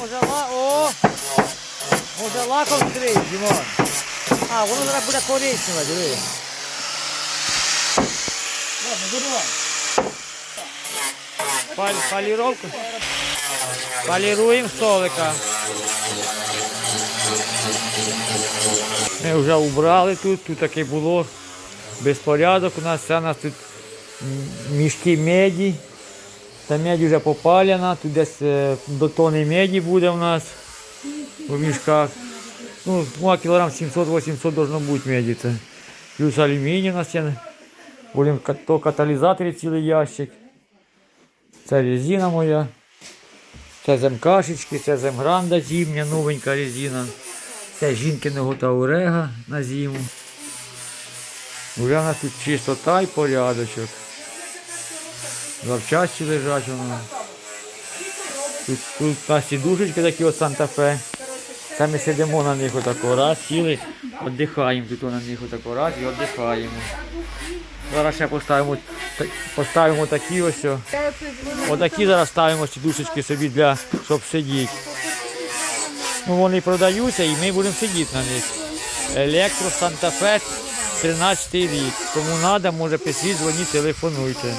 Може ла... О! Може лаком стрій, Дімон. А, воно зараз буде коричневе, диви. Паль, поліровку. Поліруємо столика. Ми вже убрали тут, тут таке було Безпорядок. У нас це у нас тут мішки меді. Та медь вже попалена, тут десь е, до тони меді буде у нас у мішках. Ну, ну, кілограм 700-800 должно бути меді. Це. Плюс алюміній у нас є. Будемо ка- то каталізаторів цілий ящик. Це резина моя. Це земкашечки, це земгранда зимня, новенька резина. Це жінкиного таурега на зиму. Нас тут чистота і порядочок. Запчасті лежать воно. Тут, тут у сідушечки такі от Санта-Фе. Та ми сидимо на них отако раз, сіли, віддихаємо тут на них отако раз і віддихаємо. Зараз ще поставимо, поставимо такі ось. Отакі зараз ставимо сідушечки собі, для, щоб сидіти. Ну, вони продаються і ми будемо сидіти на них. Електро Санта-Фе 13 рік. Кому треба, може пишіть, дзвоніть, телефонуйте.